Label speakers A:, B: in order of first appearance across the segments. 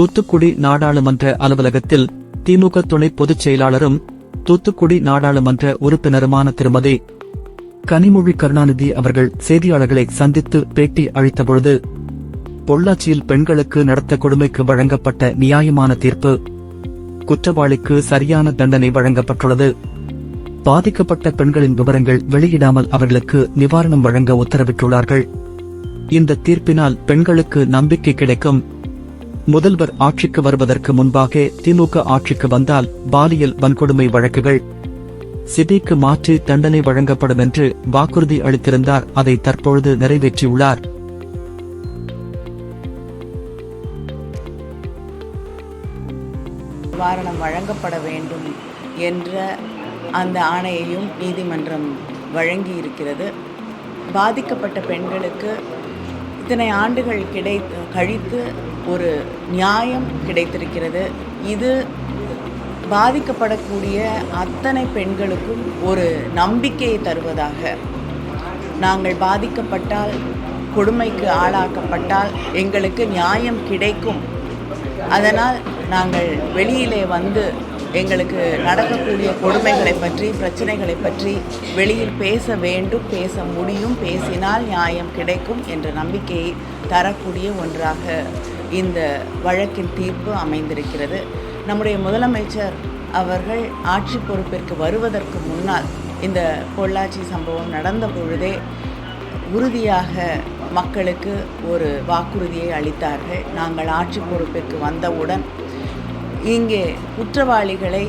A: தூத்துக்குடி நாடாளுமன்ற அலுவலகத்தில் திமுக துணை பொதுச் செயலாளரும் தூத்துக்குடி நாடாளுமன்ற உறுப்பினருமான திருமதி கனிமொழி கருணாநிதி அவர்கள் செய்தியாளர்களை சந்தித்து பேட்டி அளித்தபொழுது பொள்ளாச்சியில் பெண்களுக்கு நடத்த கொடுமைக்கு வழங்கப்பட்ட நியாயமான தீர்ப்பு குற்றவாளிக்கு சரியான தண்டனை வழங்கப்பட்டுள்ளது. பாதிக்கப்பட்ட பெண்களின் விவரங்கள் வெளியிடாமல் அவர்களுக்கு நிவாரணம் வழங்க உத்தரவிட்டுள்ளார்கள். இந்த தீர்ப்பினால் பெண்களுக்கு நம்பிக்கை கிடைக்கும். முதல்வர் ஆட்சிக்கு வருவதற்கு முன்பாக திமுக ஆட்சிக்கு வந்தால் பாலியல் வன்கொடுமை வழக்குகள் சிபிக்கு மாற்றி தண்டனை வழங்கப்படும் என்று வாக்குறுதி அளித்திருந்தார். அதை தற்பொழுது நிறைவேற்றியுள்ளார்.
B: நிவாரணம் வழங்கப்பட வேண்டும் என்ற அந்த ஆணையையும் நீதிமன்றம் வழங்கி இருக்கிறது பாதிக்கப்பட்ட பெண்களுக்கு இத்தனை ஆண்டுகள் கிடைத்து கழித்து ஒரு நியாயம் கிடைத்திருக்கிறது. இது பாதிக்கப்படக்கூடிய அத்தனை பெண்களுக்கும் ஒரு நம்பிக்கையை தருவதாக. நாங்கள் பாதிக்கப்பட்டால் கொடுமைக்கு ஆளாக்கப்பட்டால் எங்களுக்கு நியாயம் கிடைக்கும். அதனால் நாங்கள் வெளியிலே வந்து எங்களுக்கு நடக்கக்கூடிய கொடுமைகளை பற்றி பிரச்சனைகளை பற்றி வெளியில் பேச வேண்டும் பேச முடியும் பேசினால் நியாயம் கிடைக்கும் என்ற நம்பிக்கையை தரக்கூடிய ஒன்றாக இந்த வழக்கின் தீர்ப்பு அமைந்திருக்கிறது. நம்முடைய முதலமைச்சர் அவர்கள் ஆட்சி பொறுப்பிற்கு வருவதற்கு முன்னால் இந்த பொள்ளாச்சி சம்பவம் நடந்த பொழுதே உறுதியாக மக்களுக்கு ஒரு வாக்குறுதியை அளித்தார்கள். நாங்கள் ஆட்சி பொறுப்பிற்கு வந்தவுடன் இங்கே குற்றவாளிகளை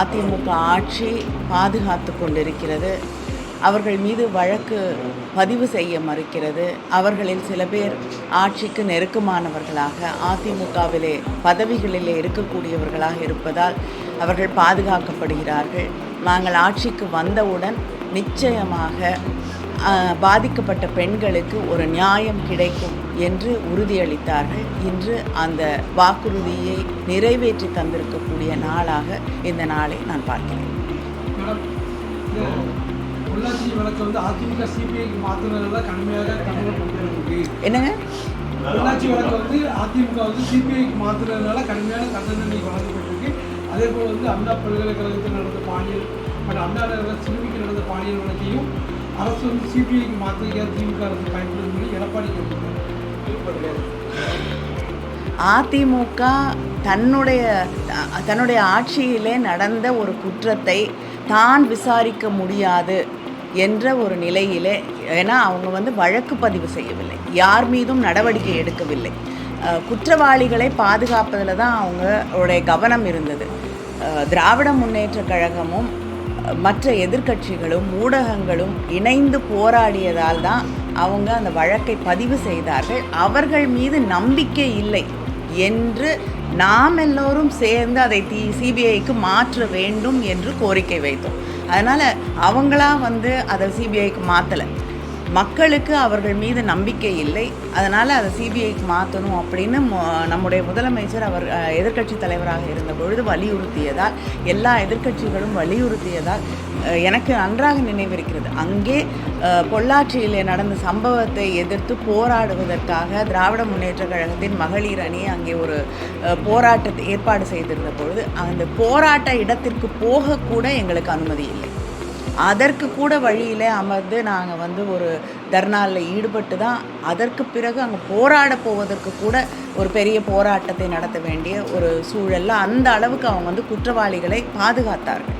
B: அதிமுக ஆட்சி பாதுகாத்து கொண்டிருக்கிறது. அவர்கள் மீது வழக்கு பதிவு செய்ய மறுக்கிறது. அவர்களில் சில பேர் ஆட்சிக்கு நெருக்கமானவர்களாக அதிமுகவிலே பதவிகளிலே இருக்கக்கூடியவர்களாக இருப்பதால் அவர்கள் பாதுகாக்கப்படுகிறார்கள். நாங்கள் ஆட்சிக்கு வந்தவுடன் நிச்சயமாக பாதிக்கப்பட்ட பெண்களுக்கு ஒரு நியாயம் கிடைக்கும் என்று உறுதியளித்தார்கள். இன்று அந்த வாக்குறுதியை நிறைவேற்றி தந்திருக்கக்கூடிய நாளாக இந்த நாளை நான் பார்க்கிறேன்.
C: பொள்ளாச்சி வழக்கு வந்து அதிமுக சிபிஐக்கு மாற்றினதுல கடுமையாக தமிழக
B: என்னங்க?
C: பொள்ளாச்சி வழக்கு வந்து அதிமுக வந்து சிபிஐக்கு மாற்றினதுனால கடுமையான தண்டனை வழங்கப்பட்டிருக்கு. அதே போல் வந்து அண்ணா பல்கலைக்கழகத்தில் நடந்த பாலியல் மற்றும் அண்ணா நகர சிறுமிக்கு நடந்த பாலியல் வழக்கையும் அரசு வந்து சிபிஐக்கு மாற்றிக்க திமுக அரசு பயன்படுத்தும் சொல்லி எடப்பாடி
B: அதிமுக தன்னுடைய தன்னுடைய ஆட்சியிலே நடந்த ஒரு குற்றத்தை தான் விசாரிக்க முடியாது. என்ற ஒரு நிலையிலே ஏன்னா அவங்க வந்து வழக்கு பதிவு செய்யவில்லை. யார் மீதும் நடவடிக்கை எடுக்கவில்லை. குற்றவாளிகளை பாதுகாப்பதில் தான் அவங்களுடைய கவனம் இருந்தது. திராவிட முன்னேற்ற கழகமும் மற்ற எதிர்க்கட்சிகளும் ஊடகங்களும் இணைந்து போராடியதால் தான் அவங்க அந்த வழக்கை பதிவு செய்தார்கள். அவர்கள் மீது நம்பிக்கை இல்லை. என்று நாம் எல்லோரும் சேர்ந்து அதை தி சிபிஐக்கு மாற்ற வேண்டும் என்று கோரிக்கை வைத்தோம். அதனால் அவங்களா வந்து அதை சிபிஐக்கு மாற்றலை மக்களுக்கு அவர்கள் மீது நம்பிக்கை இல்லை. அதனால் அதை சிபிஐக்கு மாற்றணும் அப்படின்னு நம்முடைய முதலமைச்சர் அவர் எதிர்க்கட்சி தலைவராக இருந்த பொழுது வலியுறுத்தியதால் எல்லா எதிர்க்கட்சிகளும் வலியுறுத்தியதால் எனக்கு நன்றாக நினைவிருக்கிறது. அங்கே அஹ், பொள்ளாச்சியிலே நடந்த சம்பவத்தை எதிர்த்து போராடுவதற்காக திராவிட முன்னேற்ற கழகத்தின் மகளிர் அணி அங்கே ஒரு போராட்டத்தை ஏற்பாடு செய்திருந்த பொழுது அந்த போராட்ட இடத்திற்கு போகக்கூட எங்களுக்கு அனுமதி இல்லை. அதற்கு கூட வழியில் அமர்ந்து நாங்கள் வந்து ஒரு தர்ணாவில் ஈடுபட்டு தான் அதற்கு பிறகு அங்கே போராட போவதற்கு கூட ஒரு பெரிய போராட்டத்தை நடத்த வேண்டிய ஒரு சூழலில் அந்த அளவுக்கு அவங்க வந்து குற்றவாளிகளை பாதுகாத்தார்கள்.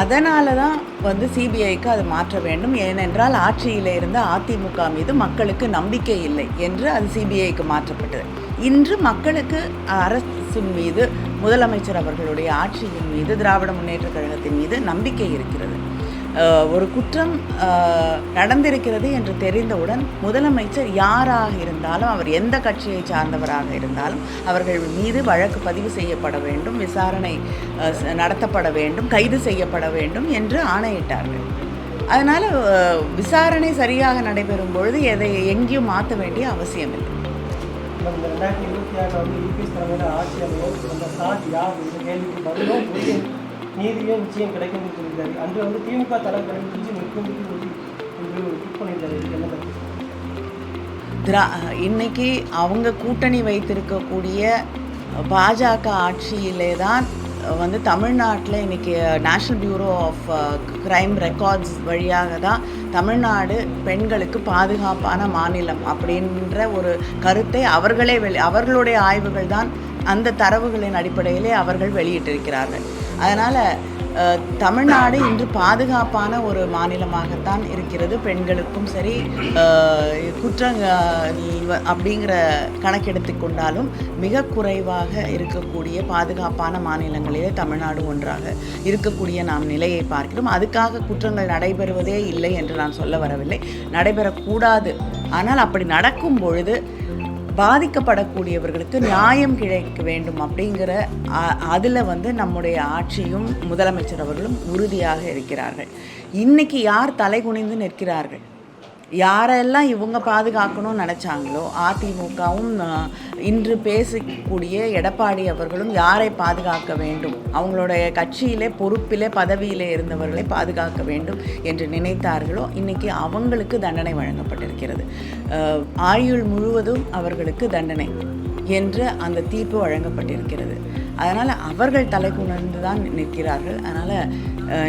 B: அதனால தான் வந்து சிபிஐக்கு அது மாற்ற வேண்டும். ஏனென்றால் ஆட்சியில் இருந்த அதிமுக மீது மக்களுக்கு நம்பிக்கை இல்லை என்று அது சிபிஐக்கு மாற்றப்பட்டது. இன்று மக்களுக்கு அரசின் மீது முதலமைச்சர் அவர்களுடைய ஆட்சியின் மீது திராவிட முன்னேற்ற கழகத்தின் மீது நம்பிக்கை இருக்கிறது. ஒரு குற்றம் நடந்திருக்கிறது என்று தெரிந்தவுடன் முதலமைச்சர் யாராக இருந்தாலும் அவர் எந்த கட்சியை சார்ந்தவராக இருந்தாலும் அவர்கள் மீது வழக்கு பதிவு செய்யப்பட வேண்டும் விசாரணை நடத்தப்பட வேண்டும் கைது செய்யப்பட வேண்டும் என்று ஆணையிட்டார்கள். அதனால் விசாரணை சரியாக நடைபெறும் பொழுது எதை எங்கேயும் மாற்ற வேண்டிய அவசியம் இல்லை.
D: நம்ம ரெண்டாயிரத்தி இருபத்தி ஆறில் வந்து யூபிஎஸ் தலைமையில் ஆட்சி அமையும் அந்த யார்? கேள்விக்கு பதிலும் நீதியும் நிச்சயம் கிடைக்கும்னு சொல்லியிருக்காரு. அன்று வந்து திமுக தரம் கடைபிடிச்சு நிற்கும் என்று ஒரு
B: திரா இன்னைக்கு அவங்க கூட்டணி வைத்திருக்கக்கூடிய பாஜக ஆட்சியிலே தான் வந்து தமிழ்நாட்டில் இன்றைக்கி national bureau of crime records வழியாக தான் தமிழ்நாடு பெண்களுக்கு பாதுகாப்பான மாநிலம் அப்படின்ற ஒரு கருத்தை அவர்களே வெளி அவர்களுடைய ஆய்வுகள் தான் அந்த தரவுகளின் அடிப்படையிலே அவர்கள் வெளியிட்டிருக்கிறார்கள். அதனால் தமிழ்நாடு இன்று பாதுகாப்பான ஒரு மாநிலமாகத்தான் இருக்கிறது. பெண்களுக்கும் சரி குற்றங்கள் குற்றங்க அப்படிங்கிற கணக்கெடுத்து கொண்டாலும் மிக குறைவாக இருக்கக்கூடிய பாதுகாப்பான மாநிலங்களிலே தமிழ்நாடு ஒன்றாக இருக்கக்கூடிய நாம் நிலையை பார்க்கிறோம். அதுக்காக குற்றங்கள் நடைபெறுவதே இல்லை என்று நான் சொல்ல வரவில்லை. நடைபெறக்கூடாது. ஆனால் அப்படி நடக்கும் பொழுது பாதிக்கப்படக்கூடியவர்களுக்கு நியாயம் கிடைக்க வேண்டும் அப்படிங்கிற அதில் வந்து நம்முடைய ஆட்சியும் முதலமைச்சர் அவர்களும் உறுதியாக இருக்கிறார்கள். இன்னைக்கு யார் தலை குனிந்து நிற்கிறார்கள்? யாரெல்லாம் இவங்க பாதுகாக்கணும்னு நினச்சாங்களோ அதிமுகவும் இன்று பேசக்கூடிய எடப்பாடி அவர்களும் யாரை பாதுகாக்க வேண்டும்? அவங்களுடைய கட்சியிலே பொறுப்பிலே பதவியிலே இருந்தவர்களை பாதுகாக்க வேண்டும் என்று நினைத்தார்களோ இன்றைக்கி அவங்களுக்கு தண்டனை வழங்கப்பட்டிருக்கிறது. ஆயுள் முழுவதும் அவர்களுக்கு தண்டனை. என்று அந்த தீர்ப்பு வழங்கப்பட்டிருக்கிறது. அதனால் அவர்கள் தலைகுணர்ந்து தான் நிற்கிறார்கள். அதனால்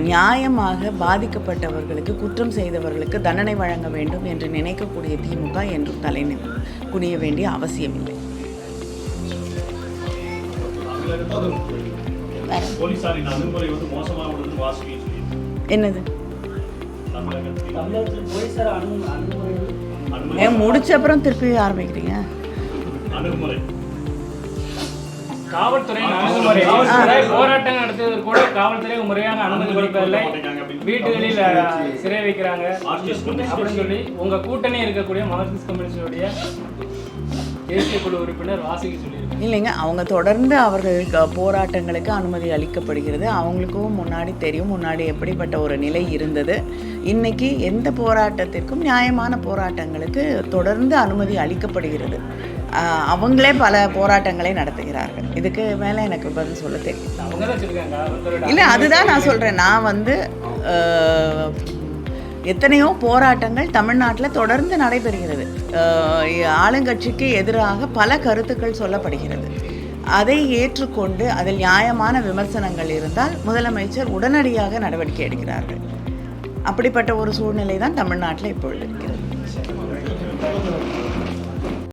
B: நியாயமாக பாதிக்கப்பட்டவர்களுக்கு குற்றம் செய்தவர்களுக்கு தண்டனை வழங்க வேண்டும் என்று நினைக்கக்கூடிய திமுக என்றும் தலை குனிய வேண்டிய அவசியமில்லை. என்னது? முடிச்ச அப்புறம் திருப்பி ஆரம்பிக்கிறீங்க?
E: அணுகுமுறை.
F: காவல்துறையின் அணுகுமுறை. போராட்டம் நடத்துவதற்கு கூட காவல்துறை முறையான அனுமதி கொடுப்பதில்லை வீட்டுகளில் சிறை வைக்கிறாங்க. அப்படின்னு சொல்லி உங்க கூட்டணி இருக்கக்கூடிய மார்க்சிஸ்ட் கம்யூனிஸ்டுடைய தேசிய குழு உறுப்பினர் வாசிக்கு சொல்லியிருக்காங்க.
B: இல்லைங்க அவங்க தொடர்ந்து அவர்கள் க- போராட்டங்களுக்கு அனுமதி அளிக்கப்படுகிறது. அவங்களுக்கும் முன்னாடி தெரியும் முன்னாடி எப்படிப்பட்ட ஒரு நிலை இருந்தது. இன்னைக்கு எந்த போராட்டத்திற்கும் நியாயமான போராட்டங்களுக்கு தொடர்ந்து அனுமதி அளிக்கப்படுகிறது. அவங்களே பல போராட்டங்களை நடத்துகிறார்கள். இதுக்கு மேலே எனக்கு பதில் சொல்ல தெரியும். இல்லை அதுதான் நான் சொல்கிறேன் நான் வந்து எத்தனையோ போராட்டங்கள் தமிழ்நாட்டில் தொடர்ந்து நடைபெறுகிறது. ஆளுங்கட்சிக்கு எதிராக பல கருத்துக்கள் சொல்லப்படுகிறது. அதை ஏற்றுக்கொண்டு அதில் நியாயமான விமர்சனங்கள் இருந்தால் முதலமைச்சர் உடனடியாக நடவடிக்கை எடுக்கிறார்கள். அப்படிப்பட்ட ஒரு சூழ்நிலை தான் தமிழ்நாட்டில் இப்பொழுது இருக்கிறது.